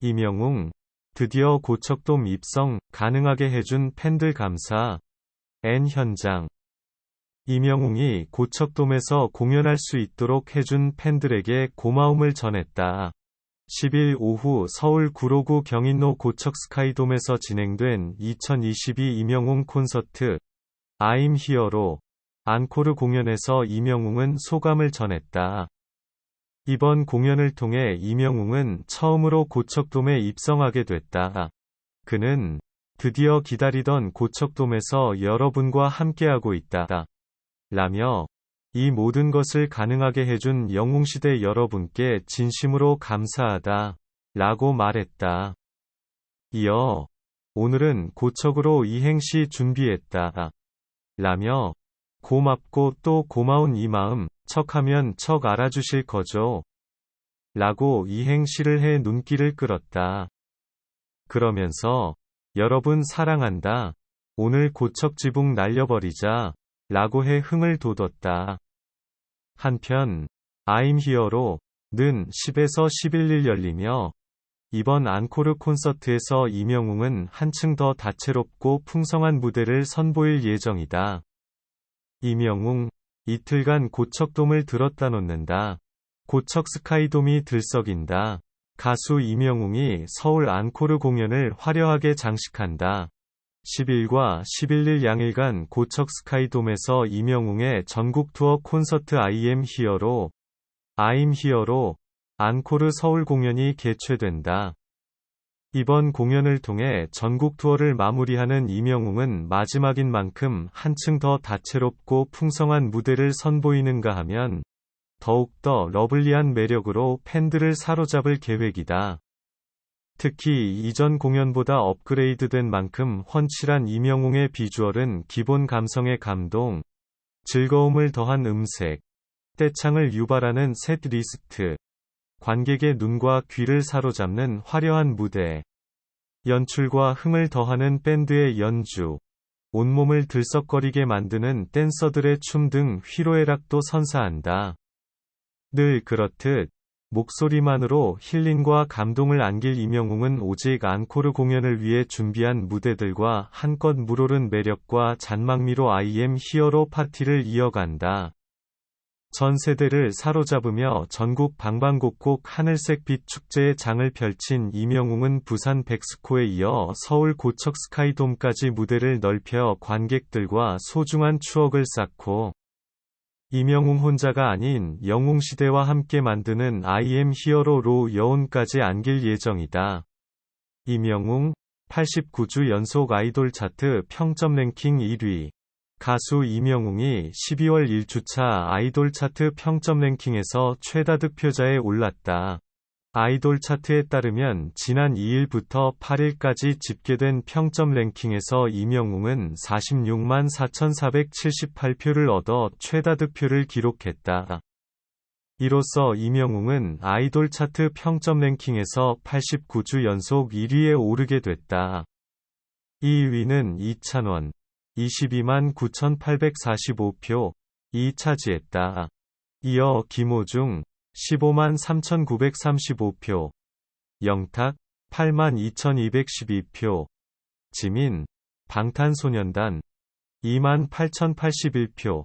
이명웅, 드디어 고척돔 입성 가능하게 해준 팬들 감사. N 현장. 이명웅이 고척돔에서 공연할 수 있도록 해준 팬들에게 고마움을 전했다. 10일 오후 서울 구로구 경인로 고척 스카이돔에서 진행된 2022 이명웅 콘서트 I'm 히어로 앙코르 공연에서 이명웅은 소감을 전했다. 이번 공연을 통해 이명웅은 처음으로 고척돔에 입성하게 됐다. 그는 드디어 기다리던 고척돔에서 여러분과 함께하고 있다. 라며 이 모든 것을 가능하게 해준 영웅시대 여러분께 진심으로 감사하다. 라고 말했다. 이어 오늘은 고척으로 이행시 준비했다. 라며 고맙고 또 고마운 이 마음 척하면 척 알아주실 거죠. 라고 이행시를 해 눈길을 끌었다. 그러면서 여러분 사랑한다. 오늘 고척 지붕 날려버리자. 라고 해 흥을 돋웠다. 한편 I'm Here로 는 10에서 11일 열리며 이번 앙코르 콘서트에서 이명웅은 한층 더 다채롭고 풍성한 무대를 선보일 예정이다. 이명웅, 이틀간 고척돔을 들었다 놓는다. 고척 스카이돔이 들썩인다. 가수 이명웅이 서울 앙코르 공연을 화려하게 장식한다. 10일과 11일 양일간 고척 스카이돔에서 이명웅의 전국 투어 콘서트 I am 히어로, I'm 히어로, 앙코르 서울 공연이 개최된다. 이번 공연을 통해 전국 투어를 마무리하는 이명웅은 마지막인 만큼 한층 더 다채롭고 풍성한 무대를 선보이는가 하면 더욱더 러블리한 매력으로 팬들을 사로잡을 계획이다. 특히 이전 공연보다 업그레이드된 만큼 훤칠한 이명웅의 비주얼은 기본 감성의 감동, 즐거움을 더한 음색, 떼창을 유발하는 셋 리스트, 관객의 눈과 귀를 사로잡는 화려한 무대, 연출과 흥을 더하는 밴드의 연주, 온몸을 들썩거리게 만드는 댄서들의 춤등 희로애락도 선사한다. 늘 그렇듯 목소리만으로 힐링과 감동을 안길 이명웅은 오직 앙코르 공연을 위해 준비한 무대들과 한껏 물오른 매력과 잔망미로 IM 히어로 파티를 이어간다. 전 세대를 사로잡으며 전국 방방곡곡 하늘색 빛 축제의 장을 펼친 이명웅은 부산 백스코에 이어 서울 고척 스카이돔까지 무대를 넓혀 관객들과 소중한 추억을 쌓고 이명웅 혼자가 아닌 영웅시대와 함께 만드는 IM 히어로로 여운까지 안길 예정이다. 이명웅 89주 연속 아이돌 차트 평점 랭킹 1위 가수 이명웅이 12월 1주차 아이돌 차트 평점 랭킹에서 최다 득표자에 올랐다. 아이돌 차트에 따르면 지난 2일부터 8일까지 집계된 평점 랭킹에서 이명웅은 46만 4,478표를 얻어 최다 득표를 기록했다. 이로써 이명웅은 아이돌 차트 평점 랭킹에서 89주 연속 1위에 오르게 됐다. 2위는 이찬원 22만 9,845표 이 차지했다. 이어 김호중 15만 3,935표, 영탁 8만 2,212표, 지민, 방탄소년단 2만 8,081표,